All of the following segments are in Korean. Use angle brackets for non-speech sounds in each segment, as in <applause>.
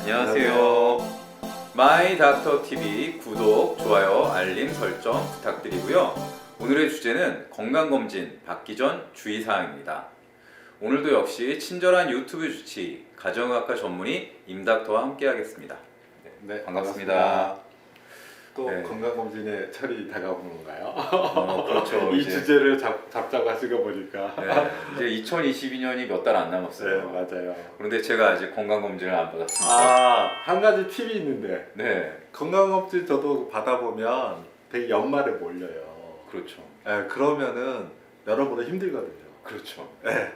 안녕하세요. 마이 닥터 TV 구독, 좋아요, 알림 설정 부탁드리고요. 오늘의 주제는 건강검진 받기 전 주의사항입니다. 오늘도 역시 친절한 유튜브 주치 가정의학과 전문의 임닥터와 함께 하겠습니다. 네, 반갑습니다. 또 네. 건강검진의 철이 다가오는 건가요? 어, 그렇죠. <laughs> 이 이제, 주제를 잡, 잡자고 거 보니까. 네, 이제 2022년이 몇 달 안 네, 남았어요. 맞아요. 그런데 제가 아직 건강 검진을 안 받았습니다. 아, 한 가지 팁이 있는데 네, 건강검진 저도 받아보면 되게 연말에 몰려요. 그렇죠. 네, 그러면은 여러모로 힘들거든요. 그렇죠. 네.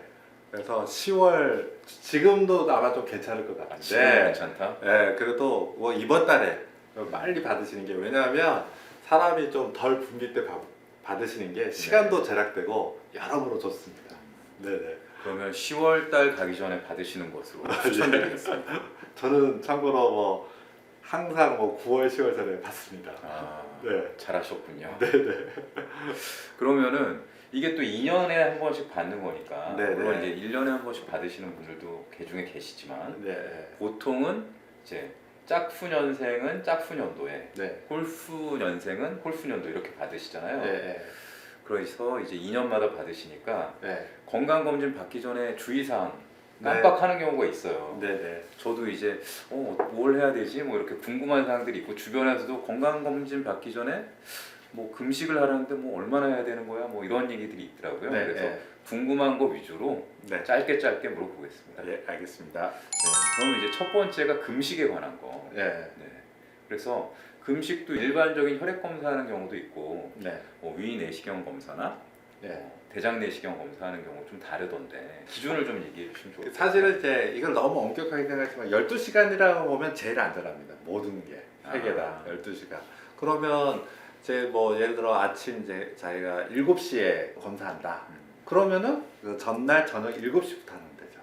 그래서 10월 지금도 아마 좀 괜찮을 것 아, 지금 같은데. 괜찮다. 네, 그래도 뭐 이번 달에 빨리 받으시는 게 왜냐하면 사람이 좀덜 분비 때 받- 받으시는 게 시간도 절약되고 여러모로 좋습니다. 네네. 그러면 10월 달 가기 전에 받으시는 것으로 추천드리겠습니다. <laughs> 저는 참고로 뭐 항상 뭐 9월, 10월 전에 받습니다. 아, 네. 잘하셨군요. 네네. 그러면은 이게 또 2년에 한 번씩 받는 거니까 네네. 물론 이제 1년에 한 번씩 받으시는 분들도 개 중에 계시지만 네. 보통은 이제 짝수년생은 짝수년도에 네. 홀수년생은 홀수년도 이렇게 받으시잖아요. 네. 그래서 이제 2년마다 받으시니까 네. 건강검진 받기 전에 주의사항 네. 깜빡하는 경우가 있어요. 네네. 저도 이제 어, 뭘 해야 되지? 뭐 이렇게 궁금한 사항들이 있고 주변에서도 건강 검진 받기 전에 뭐 금식을 하라는데 뭐 얼마나 해야 되는 거야? 뭐 이런 얘기들이 있더라고요. 네. 그래서 네. 궁금한 거 위주로 네. 짧게 짧게 물어보겠습니다. 네. 예, 알겠습니다. 그럼 이제 첫 번째가 금식에 관한 거. 네. 네. 그래서 금식도 일반적인 혈액 검사하는 경우도 있고 네. 뭐 위 내시경 검사나 네. 어, 대장 내시경 검사하는 경우 좀 다르던데 기준을 좀 얘기해 주시면 같아요. 사실은 이제 이걸 너무 엄격하게 생각하지만 12시간이라고 보면 제일 안전합니다. 모든 게. 세 개 다. 아. 12시간. 그러면 제 뭐 예를 들어 아침 이제 자기가 7시에 검사한다. 음. 그러면은 그 전날 저녁 7시부터 하면 되죠.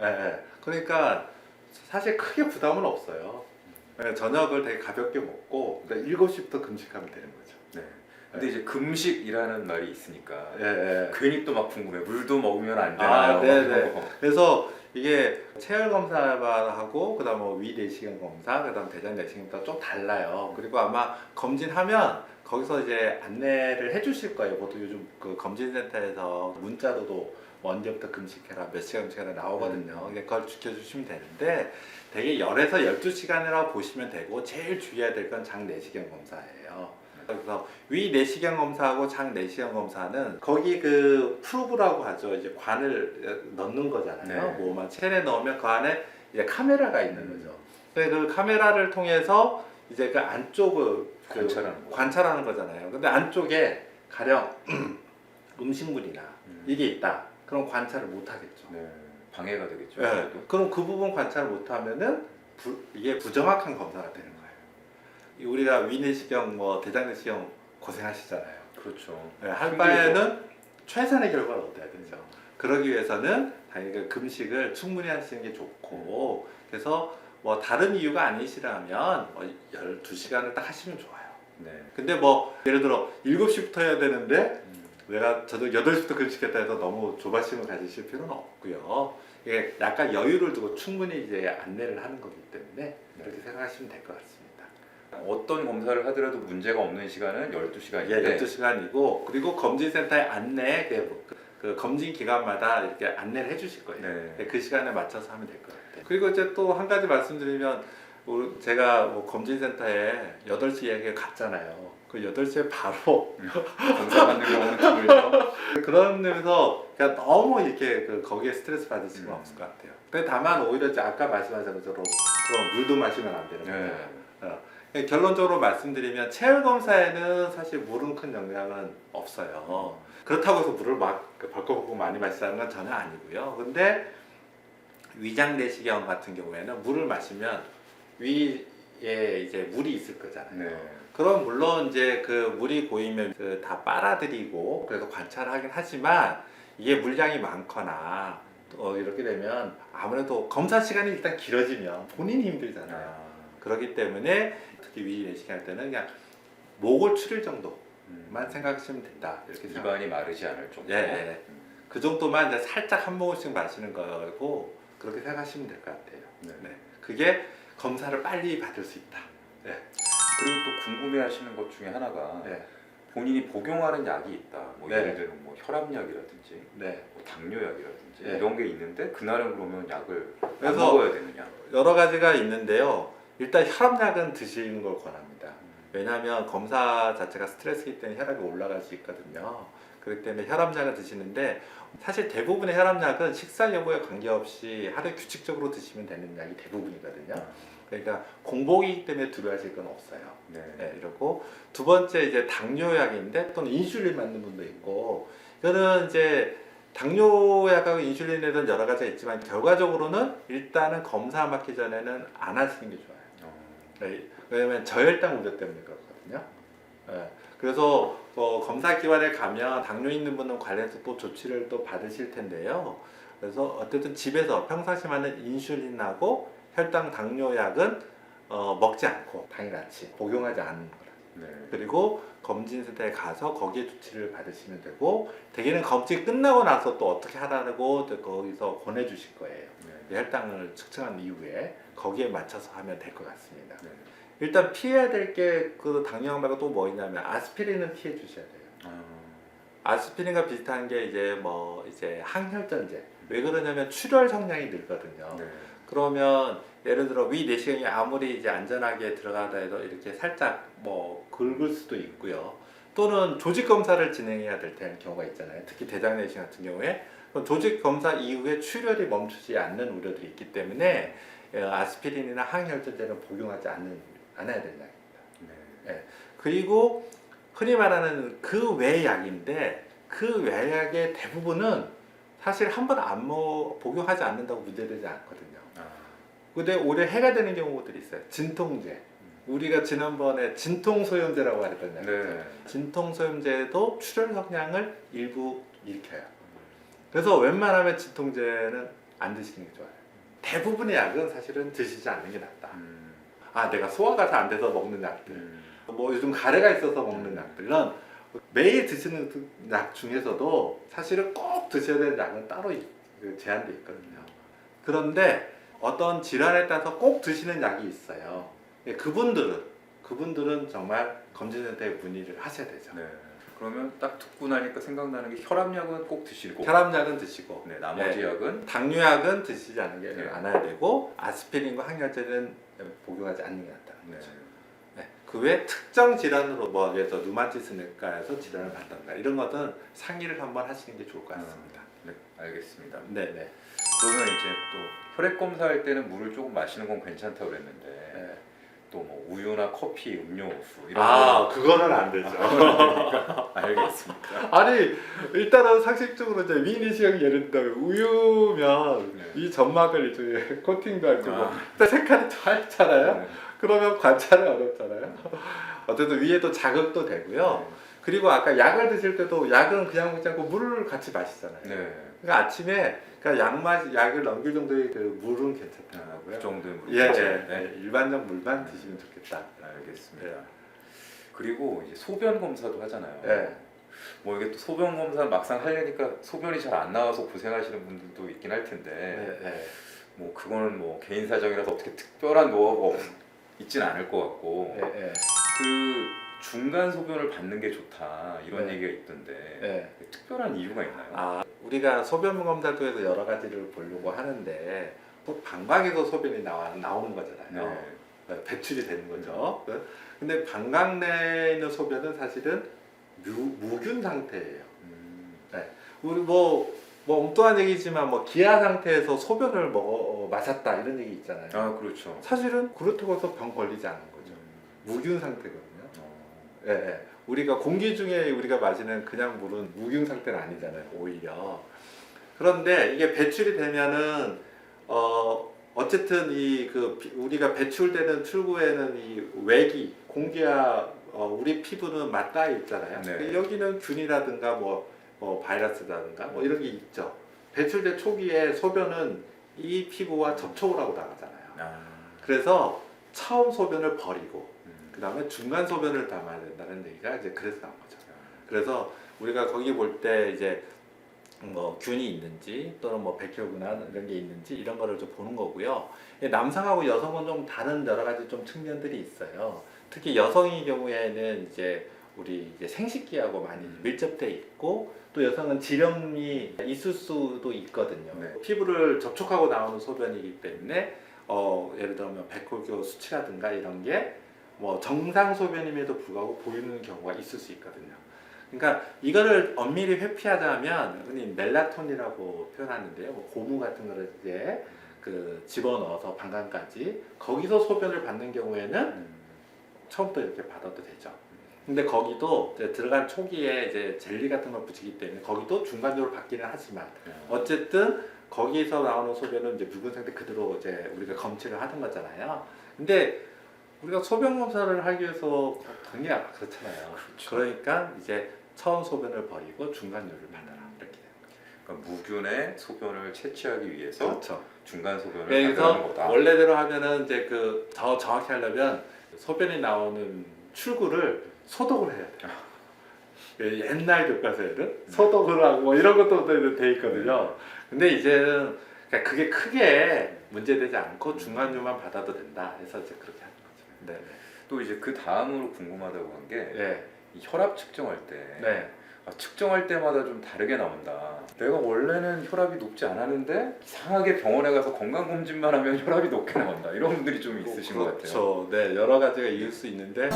아, 예, 예. 그러니까 사실 크게 부담은 없어요. 예, 저녁을 되게 가볍게 먹고 그러니까 7시부터 금식하면 되는 거죠. 네. 근데 이제 금식이라는 말이 있으니까 예, 예. 괜히 또 막 궁금해. 물도 먹으면 안 되나요? 아, 네네. 그래서 이게 체열 검사하고 그다음 뭐 위 내시경 검사, 그다음 대장 내시경 검사 좀 달라요. 그리고 아마 검진하면 거기서 이제 안내를 해주실 거예요. 보통 요즘 그 검진센터에서 문자로도 뭐 언제부터 금식해라, 몇 시간 금식해라 나오거든요. 음. 그걸 지켜주시면 되는데 되게 열에서 12시간이라고 보시면 되고 제일 주의해야 될 건 장 내시경 검사예요. 그래서 위 내시경 검사하고 장 내시경 검사는 거기 그 프로브라고 하죠. 이제 관을 넣는 거잖아요. 네. 뭐만 체내 넣으면 그 안에 이제 카메라가 있는 음. 거죠. 그 카메라를 통해서 이제 그 안쪽을 그 관찰하는 거. 관찰하는 거잖아요. 근데 안쪽에 가령 <clears throat> 음식물이나 음. 이게 있다. 그럼 관찰을 못 하겠죠. 네. 방해가 되겠죠. 네. 그래도. 그럼 그 부분 관찰을 못 하면은 부- 이게 부정확한 검사가 되는 거예요. 이 우리가 위내시경, 뭐 대장내시경 고생하시잖아요. 그렇죠. 네, 할. 바에는 최선의 결과를 얻어야 되죠. 그러기 위해서는 당연히 그 금식을 충분히 하시는 게 좋고 그래서 뭐 다른 이유가 아니시라면 뭐 12시간을 딱 하시면 좋아요. 네. 근데 뭐 예를 들어 7시부터 해야 되는데 음. 내가 저도 8시부터 금식했다 해서 너무 조바심을 가지실 필요는 없고요. 이게 약간 여유를 두고 충분히 이제 안내를 하는 거기 때문에 그렇게 생각하시면 될 것 같습니다. 어떤 검사를 하더라도 문제가 없는 시간은 12시간인데 예, 12시간이고 그리고 검진센터의 안내 그, 그 검진 기간마다 이렇게 안내를 해 주실 거예요. 네. 그 시간에 맞춰서 하면 될것 같아요. 그리고 이제 또 한 가지 말씀드리면 제가 뭐 검진센터에 8시 예약을 갔잖아요. 그 8시에 바로 검사 받는 경우는 드물죠. 그런 점에서 그냥 너무 이렇게 그 거기에 스트레스 받을 수는 음. 없을 것 같아요. 근데 다만 오히려 이제 아까 말씀하신 것처럼 그런 물도 마시면 안 되는 거예요. 네. 예, 결론적으로 말씀드리면 체열 검사에는 사실 물은 큰 영향은 없어요. 그렇다고 해서 물을 막 벌컥벌컥 많이 마시라는 건 전혀 아니고요. 근데 위장 내시경 같은 경우에는 물을 마시면 위에 이제 물이 있을 거잖아요. 네. 그럼 물론 이제 그 물이 고이면 그 다 빨아들이고 그래서 관찰하긴 하지만 이게 물량이 많거나 어 이렇게 되면 아무래도 검사 시간이 일단 길어지면 본인이 힘들잖아요. 아, 그렇기 때문에 특히 위 내시경 할 때는 그냥 목을 추릴 정도만 음. 생각하시면 된다 이렇게. 입안이 마르지 않을 정도. 예, 예. 음. 그 정도만 이제 살짝 한 모금씩 마시는 거고 그렇게 생각하시면 될 것 같아요. 네. 네. 그게 검사를 빨리 받을 수 있다. 그리고 또 궁금해하시는 것 중에 하나가 네. 본인이 복용하는 약이 있다. 뭐 네. 예를 들면 뭐 혈압약이라든지 네. 뭐 당뇨약이라든지 네. 이런 게 있는데 그날은 그러면 약을 안 그래서 먹어야 되느냐? 여러 가지가 있는데요. 일단 혈압약은 드시는 걸 권합니다. 왜냐하면 검사 자체가 스트레스이기 때문에 혈압이 올라갈 수 있거든요. 그렇기 때문에 혈압약을 드시는데 사실 대부분의 혈압약은 식사 여부에 관계없이 하루 규칙적으로 드시면 되는 약이 대부분이거든요. 그러니까 공복이기 때문에 두려워하실 건 없어요. 네. 네, 이러고 두 번째 이제 당뇨약인데 또는 인슐린 맞는 분도 있고 이거는 이제 당뇨약하고 인슐린에는 여러 가지가 있지만 결과적으로는 일단은 검사 받기 전에는 안 하시는 게 좋아요. 어, 네, 왜냐면 저혈당 우려 때문에 그렇거든요. 네, 그래서 어, 검사 기관에 가면 당뇨 있는 분은 관련해서 또 조치를 또 받으실 텐데요. 그래서 어쨌든 집에서 평상시 맞는 인슐린하고 혈당 당뇨약은 어, 먹지 않고 당일같이 복용하지 않는 거라. 네. 그리고 검진 센터에 가서 거기에 조치를 받으시면 되고 대개는 검진 끝나고 나서 또 어떻게 하라고 또 거기서 권해 주실 거예요. 네. 혈당을 측정한 이후에 거기에 맞춰서 하면 될 것 같습니다. 네. 일단 피해야 될 게 그 당뇨약 말고 또 뭐 있냐면 아스피린은 피해 주셔야 돼요. 아, 아스피린과 비슷한 게 이제 뭐 이제 항혈전제. 왜 그러냐면 출혈 성량이 늘거든요. 네. 그러면 예를 들어 위 내시경이 아무리 이제 안전하게 들어가다 해도 이렇게 살짝 뭐 긁을 수도 있고요. 또는 조직 검사를 진행해야 될 때- 경우가 있잖아요. 특히 대장 내시경 같은 경우에 조직 검사 이후에 출혈이 멈추지 않는 우려들이 있기 때문에 어, 아스피린이나 항혈전제는 복용하지 않는 않아야 된다. 네. 그리고 흔히 말하는 그 외 약인데 그 외 약의 대부분은 사실 한 번 안 먹 복용하지 않는다고 문제되지 않거든요. 아, 근데 오히려 해가 되는 경우들이 있어요. 진통제. 우리가 지난번에 진통소염제라고 하랬잖아요. 네. 진통소염제도 출혈 성량을 일부 일으켜요. 그래서 웬만하면 진통제는 안 드시는 게 좋아요. 대부분의 약은 사실은 드시지 않는 게 낫다. 음, 아, 내가 소화가 잘 안 돼서 먹는 약들. 음, 뭐 요즘 가래가 있어서 먹는 약들은 매일 드시는 그약 중에서도 사실은 꼭 드셔야 되는 약은 따로 있- 그 제한돼 있거든요. 그런데 어떤 질환에 따라서 꼭 드시는 약이 있어요. 예, 그분들은 그분들은 정말 검진센터에 문의를 하셔야 되죠. 네. 그러면 딱 듣고 나니까 생각나는 게 혈압약은 꼭 드시고 혈압약은 드시고 네, 나머지 네. 약은 당뇨약은 드시지 않는 게 네. 않아야 되고 아스피린과 항혈제는 복용하지 않는 게 낫다는 네. 거죠. 네. 그외 특정 질환으로 뭐 예를 들어 루마티스 내과에서 질환을 받던가 이런 것은 상의를 한번 하시는 게 좋을 것 같습니다. 네, 알겠습니다. 네, 네. 그러면 이제 또 혈액 검사할 때는 물을 조금 마시는 건 괜찮다고 그랬는데 네. 또 뭐 우유나 커피, 음료수 이런 아, 거 그거는 안 되죠. 알겠습니다. 아니, 일단은 상식적으로 이제 위니 시각이 예를 들면 우유면 네. 이 점막을 이제 코팅도 할 거고 아. 일단 색깔이 밝잖아요. 네. 그러면 관찰은 어렵잖아요. 어쨌든 위에도 자극도 되고요. 네. 그리고 아까 약을 드실 때도 약은 그냥 먹지 않고 물을 같이 마시잖아요. 네. 그러니까 아침에 그러니까 약 마시 약을 넘길 정도의 그 물은 아, 괜찮다는 그. 정도의 물. 예, 네. 예, 예. 일반적 물만 드시면 좋겠다. 알겠습니다. 예. 그리고 이제 소변 검사도 하잖아요. 예. 뭐 이게 또 소변 검사 막상 하려니까 소변이 잘 안 나와서 고생하시는 분들도 있긴 할 텐데 예, 예. 뭐 그거는 뭐 개인 사정이라서 어떻게 특별한 노하우가 없- 있진 않을 것 같고 예, 예. 그 중간 소변을 받는 게 좋다 이런 네. 얘기가 있던데 예. 특별한 이유가 있나요? 아, 우리가 소변 검사를 통해서 여러 가지를 보려고 하는데 또 방광에서 소변이 나와 나오는 거잖아요. 네. 배출이 되는 거죠. 근데 방광 내에 있는 소변은 사실은 무, 무균 상태예요. 음, 우리 뭐, 뭐 엉뚱한 얘기지만 뭐 기아 상태에서 소변을 먹어 어, 마셨다 이런 얘기 있잖아요. 아 그렇죠. 사실은 그렇다고 해서 병 걸리지 않는 거죠. 무균 상태거든요. 어, 예, 예. 우리가 공기 중에 우리가 마시는 그냥 물은 무균 상태는 아니잖아요. 오히려. 그런데 이게 배출이 되면은 어 어쨌든 이 그 우리가 배출되는 출구에는 이 외기 공기와 어, 우리 피부는 맞닿아 있잖아요. 네. 근데 여기는 균이라든가 뭐, 뭐 바이러스라든가 뭐 이런 게 있죠. 배출된 초기에 소변은 이 피부와 접촉을 하고 나가잖아요. 아, 그래서 처음 소변을 버리고 음, 그 다음에 중간 소변을 담아야 된다는 얘기가 이제 그래서 나온 거죠. 그래서 우리가 거기 볼 때 이제 뭐 균이 있는지 또는 뭐 백혈구나 이런 게 있는지 이런 거를 좀 보는 거고요. 예, 남성하고 여성은 좀 다른 여러 가지 좀 측면들이 있어요. 특히 여성의 경우에는 이제 우리 이제 생식기하고 많이 음. 밀접돼 있고 또 여성은 질염이 있을 수도 있거든요. 네. 피부를 접촉하고 나오는 소변이기 때문에 어, 예를 들면 백혈구 수치라든가 이런 게 뭐 정상 소변임에도 불구하고 보이는 경우가 있을 수 있거든요. 그러니까 이거를 엄밀히 회피하자면 흔히 멜라톤이라고 표현하는데요. 뭐 고무 같은 거를 이제 그 집어넣어서 방광까지 거기서 소변을 받는 경우에는 음. 처음부터 이렇게 받아도 되죠. 근데 거기도 들어간 초기에 이제 젤리 같은 걸 붙이기 때문에 거기도 중간적으로 받기는 하지만 어쨌든 거기서 나오는 소변은 이제 묵은 상태 그대로 이제 우리가 검출을 하는 거잖아요. 근데 우리가 소변 검사를 하기 위해서 당연히 그렇잖아요. 그렇죠. 그러니까 이제 처음 소변을 버리고 중간요를 받아라 이렇게. 그러니까 무균의 소변을 채취하기 위해서 그렇죠. 중간 소변을 그래서 받는 거다. 원래대로 하면은 이제 그 더 정확히 하려면 소변이 나오는 출구를 소독을 해야 돼요. 그 옛날 교과서에는 소독을 하고 뭐 이런 것도 돼 있거든요. 근데 이제는 그러니까 그게 크게 문제되지 않고 중간요만 받아도 된다. 해서 이제 그렇게 하는 거죠. 네. 또 이제 그 다음으로 궁금하다고 한 게 네. 이 혈압 측정할 때 네. 아, 측정할 때마다 좀 다르게 나온다. 내가 원래는 혈압이 높지 않았는데 이상하게 병원에 가서 건강 검진만 하면 혈압이 높게 나온다. 이런 분들이 좀 있으신 것 같아요. 그렇죠. 네, 여러 가지가 있을 수 있는데